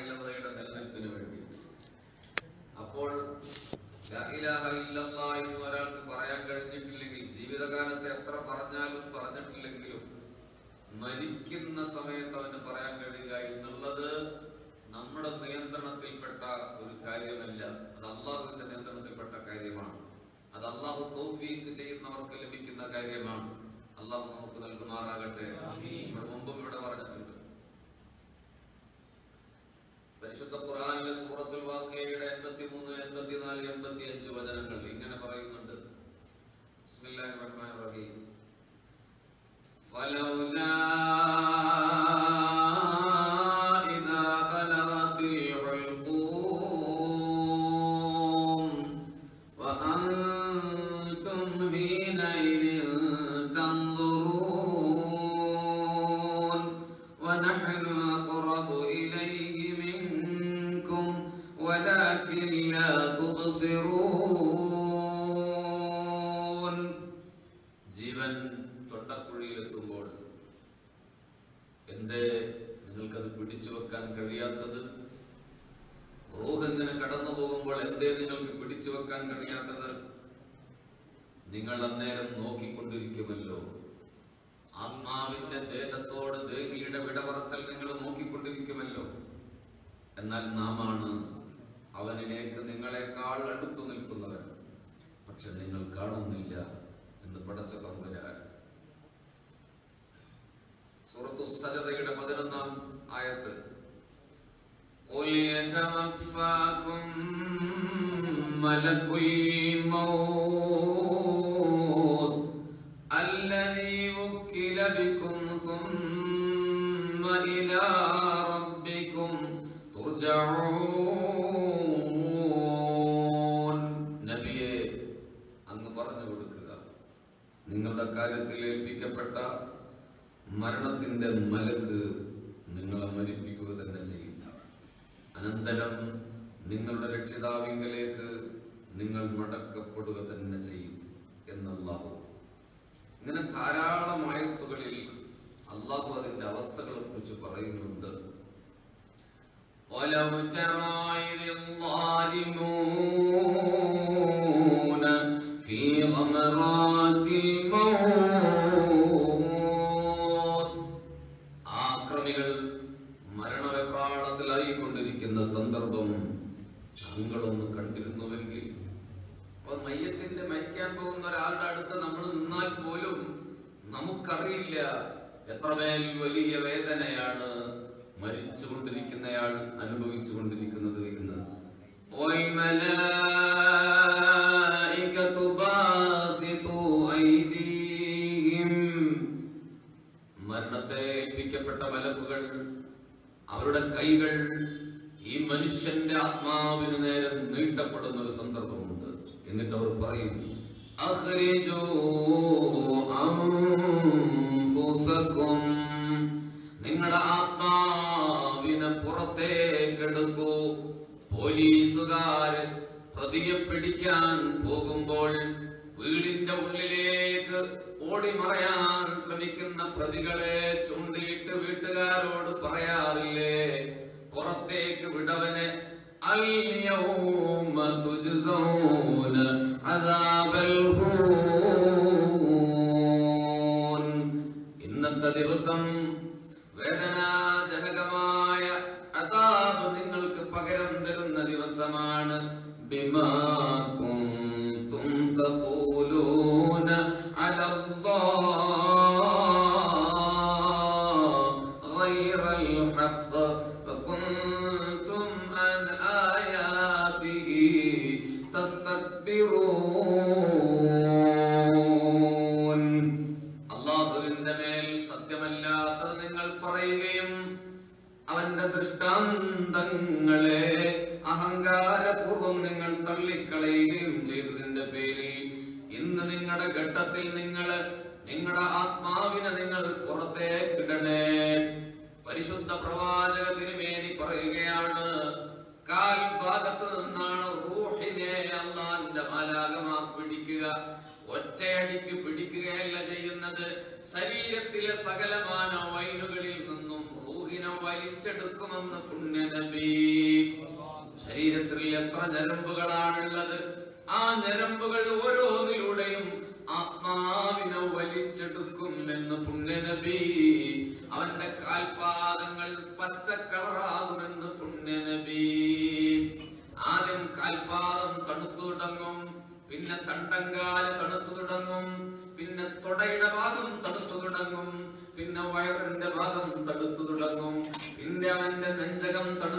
ഇല്ലല്ലയുടെ നിലനിൽപ്പിന് വേണ്ടി. അപ്പോൾ എന്ന് ഒരാൾക്ക് പറയാൻ കഴിഞ്ഞിട്ടില്ലെങ്കിൽ ജീവിതകാലത്ത് എത്ര പറഞ്ഞാലും പറഞ്ഞിട്ടില്ലെങ്കിലും മരിക്കുന്ന സമയത്ത് അവന് പറയാൻ കഴിയുക എന്നുള്ളത് നമ്മുടെ നിയന്ത്രണത്തിൽപ്പെട്ട ഒരു കാര്യമല്ല. അത് അള്ളാഹുവിന്റെ നിയന്ത്രണത്തിൽപ്പെട്ട കാര്യമാണ്. അത് അള്ളാഹു തൗഫീഖ് ചെയ്യുന്നവർക്ക് ലഭിക്കുന്ന കാര്യമാണ്. അള്ളാഹു നമുക്ക് നൽകുമാറാകട്ടെ. ഇവിടെ മുമ്പും ഇവിടെ പറഞ്ഞിട്ടുണ്ട്. فلولا നിങ്ങൾ അന്നേരം നോക്കിക്കൊണ്ടിരിക്കുമല്ലോ ആത്മാവിന്റെ ദേഹത്തോട് ദേഹിയുടെ വിടപറച്ചൽ നിങ്ങൾ നോക്കിക്കൊണ്ടിരിക്കുമല്ലോ എന്നാൽ നാമാണ് അവനിലേക്ക് നിങ്ങളെക്കാൾ അടുത്തു നിൽക്കുന്നവൻ പക്ഷെ നിങ്ങൾ കാണുന്നില്ല എന്ന് പടച്ച തമ്പുരാൻ സൂറത്തു സജതയുടെ പതിനൊന്നാം ആയത്ത് قل يتوفاكم ملك الموت പ്രിയപ്പെട്ട മരണത്തിന്റെ മലക്ക് നിങ്ങളെ മരിപ്പിക്കുക തന്നെ ചെയ്യും അനന്തരം നിങ്ങളുടെ രക്ഷിതാവിങ്കലേക്ക് നിങ്ങൾ മടക്കപ്പെടുക തന്നെ ചെയ്യും എന്നല്ലാഹു. ഇങ്ങനെ ധാരാളം ആയത്തുകളിൽ അള്ളാഹു അതിന്റെ അവസ്ഥകളെ കുറിച്ച് പറയുന്നുണ്ട് ഒലമുചറായി മരണവെമ്പാളത്തിലായിക്കൊണ്ടിരിക്കുന്ന സന്ദർഭം താങ്കളൊന്ന് കണ്ടിരുന്നുവെങ്കിൽ. അപ്പൊ മയ്യത്തിന്റെ മരിക്കാൻ പോകുന്ന ഒരാളുടെ അടുത്ത് നമ്മൾ നിന്നാൽ പോലും നമുക്കറിയില്ല എത്രമേൽ വലിയ വേദനയാണ് മരിച്ചുകൊണ്ടിരിക്കുന്നയാൾ അനുഭവിച്ചുകൊണ്ടിരിക്കുന്നത് എന്ന്. ഓയ്മല കൈകൾ ഈ മനുഷ്യന്റെ ആത്മാവിന് നേരെ നീട്ടപ്പെടുന്ന ഒരു സന്ദർഭമുണ്ട് എന്നിട്ട് അവർ പറയും. നിങ്ങളുടെ ആത്മാവിനെ പുറത്തേക്കെടുക്കൂ പോലീസുകാരൻ പ്രതിയെ പിടിക്കാൻ പോകുമ്പോൾ വീടിന്റെ ഉള്ളിലേക്ക് ഓടി മറയാൻ ശ്രമിക്കുന്ന പ്രതികളെ വിടവനെ اليوم تجزون عذاب الهون ഇന്നത്തെ ദിവസം നിങ്ങൾ പറയുകയും അവന്റെ ദൃഷ്ടാന്തങ്ങളെ അഹങ്കാരപൂർവം നിങ്ങൾ തള്ളിക്കളയുകയും ചെയ്തതിന്റെ പേരിൽ ഇന്ന് നിങ്ങളുടെ ഘട്ടത്തിൽ നിങ്ങൾ നിങ്ങളുടെ ആത്മാവിനെ നിങ്ങൾ പുറത്തേക്കിടണേ പരിശുദ്ധ പ്രവാചക തിരുമേനി പറയുകയാണ് കാൽ ഭാഗത്ത് നിന്നാണ് റൂഹിനെ അള്ളാന്റെ മാലാകമാ പിടിക്കുക. ഒറ്റയടിക്ക് പിടിക്കുകയല്ല ചെയ്യുന്നത്. ശരീരത്തിലെ സകലമാന റൂഹിനെ വലിച്ചെടുക്കുമെന്ന് പുണ്യനബി. ശരീരത്തിൽ എത്ര ഞരമ്പുകളാണുള്ളത്. ആ ഞരമ്പുകൾ ഓരോന്നിലൂടെയും ആത്മാവിനെ വലിച്ചെടുക്കും എന്ന് പുണ്യനബി. അവന്റെ കാൽപാദങ്ങൾ പച്ച കളറാകുമെന്ന് പുണ്യനബി. ആദ്യം കാൽപാദം തണുത്തു തുടങ്ങും പിന്നെ തണ്ടങ്കാൽ തണുത്തു തുടങ്ങും പിന്നെ തുടയുടെ ഭാഗം തണുത്തു തുടങ്ങും. പിന്നെ വയറിന്റെ ഭാഗം തടുത്തു തുടങ്ങും. പിന്നെ അവന്റെ നെഞ്ചകം തണുത്തു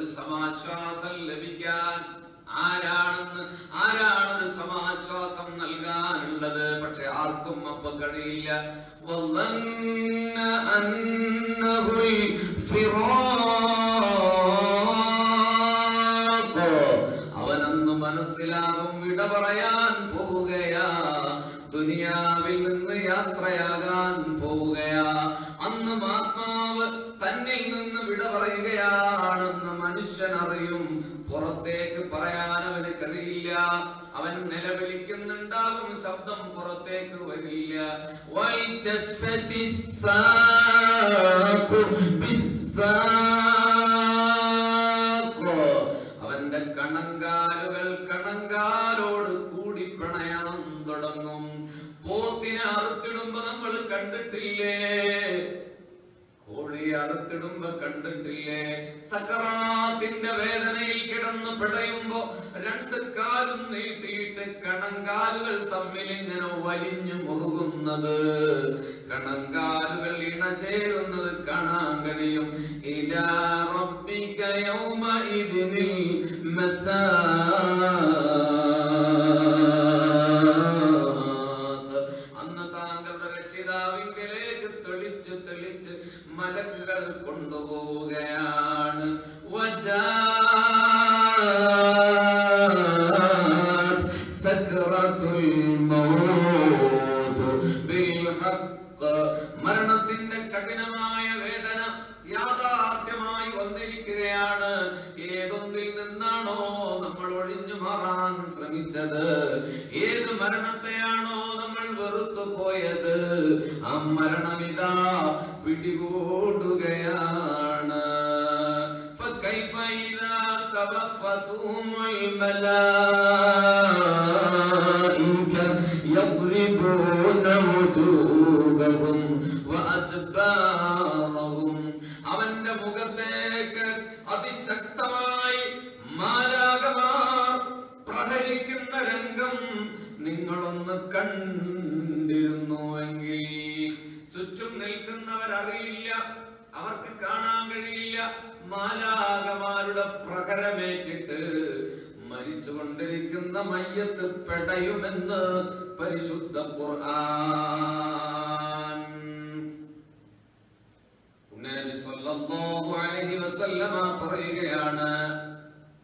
ഒരു സമാശ്വാസം ലഭിക്കാൻ ആരാണെന്ന് ആരാണ് ഒരു സമാശ്വാസം നൽകാനുള്ളത്? പക്ഷെ ആർക്കും അപ്പൊ കഴിയില്ല. അവനന്ന് മനസ്സിലാകും വിട പറയാൻ പോവുകയാ. ദുനിയാവിൽ നിന്ന് യാത്രയാകാൻ പോവുകയാ. അന്ന് ആത്മാവ് തന്നിൽ നിന്ന് വിട പറയുകയാണെന്ന് മനുഷ്യൻ അറിയും പുറത്തേക്ക് പറയാൻ അവന് കഴിയില്ല. അവൻ നിലവിളിക്കുന്നുണ്ടാകും ശബ്ദം പുറത്തേക്ക് വരില്ല. വൈതഫത്തി കോഴി അറുത്തിടുമ്പോ കണ്ടിട്ടില്ലേ സക്കറാത്തിന്റെ വേദനയിൽ കിടന്ന് പിടയുമ്പോ രണ്ട് കാലും നീട്ടിയിട്ട് കണങ്കാലുകൾ തമ്മിൽ ഇങ്ങനെ വലിഞ്ഞു മുറുകുന്നത് കണങ്കാലുകൾ ഇണചേരുന്നത് കാണാൻ കഴിയും ഇലാ റബ്ബിക യൗമഇദിനിൽ മസാഖ്. മരണത്തിന്റെ കഠിനമായ വേദന യാഥാർത്ഥ്യമായി വന്നിരിക്കുകയാണ്. ഏതൊന്നിൽ നിന്നാണോ നമ്മൾ ഒഴിഞ്ഞു മാറാൻ ശ്രമിച്ചത്? ഏത് മരണത്തെയാണോ നമ്മൾ വെറുത്തു പോയത്? ആ മരണമിതാ പിടികൂടുകയാണ്. കൈഫൈന കവഫസുമൽ മലാ മരിച്ചുകൊണ്ടിരിക്കുന്ന മയ്യത്ത് പെടയുമെന്ന് പരിശുദ്ധ ഖുർആൻ. സല്ലല്ലാഹു അലൈഹി വസല്ലമ പറയുകയാണ്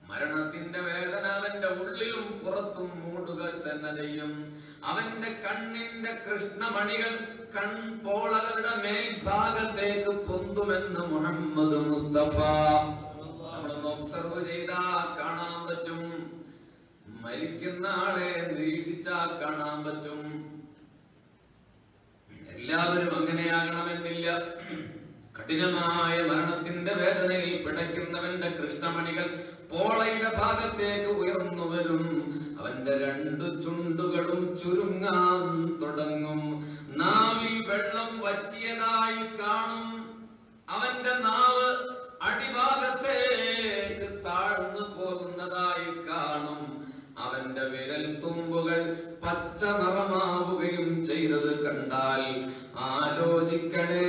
മരണത്തിന്റെ വേദന അവന്റെ ഉള്ളിലും പുറത്തും മൂടുക തന്നെ ചെയ്യും. അവന്റെ കണ്ണിന്റെ കൃഷ്ണമണികൾ കൺപോളകളുടെ മേൽഭാഗത്തേക്ക് പൊന്തുമെന്ന് മുഹമ്മദ് മുസ്തഫ നമ്മളൊന്ന് ഒബ്സർവ് ചെയ്താ. കാണാൻ പറ്റും മരിക്കുന്ന ആളെ നിരീക്ഷിച്ചാൽ കാണാൻ പറ്റും. എല്ലാവരും അങ്ങനെയാകണമെന്നില്ല. കഠിനമായ മരണത്തിന്റെ വേദനയിൽ പിടയ്ക്കുന്നവന്റെ കൃഷ്ണമണികൾ പോളയുടെ ഭാഗത്തേക്ക് ഉയർന്നു വരും. അവന്റെ രണ്ടു ചുണ്ടുകളും ചുരുങ്ങാൻ പച്ച നിറമാവുകയും ചെയ്തത് കണ്ടാൽ ആലോചിക്കണേ.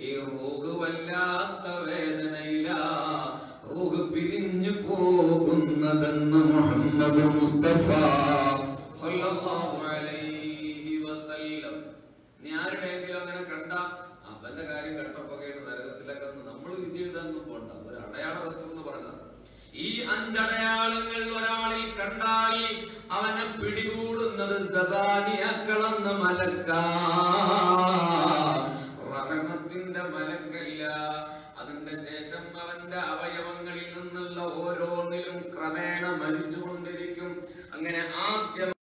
ഈ റൂഹ് വല്ലാത്ത വേദനയില റൂഹ് പിരിഞ്ഞു പോകുന്നതെന്ന് മുഹമ്മദ് മുസ്തഫ എന്ന് ഈ അഞ്ചടയാളങ്ങൾ ഒരാളിൽ കണ്ടാൽ അവനെ പിടികൂടുന്നത് സബാനിയാക്കളെന്ന മലക്ക. റഹമത്തിന്റെ മലക്കല്ല. അതിന്റെ ശേഷം അവന്റെ അവയവങ്ങളിൽ നിന്നുള്ള ഓരോന്നിലും ക്രമേണ മരിച്ചുകൊണ്ടിരിക്കും. അങ്ങനെ ആദ്യം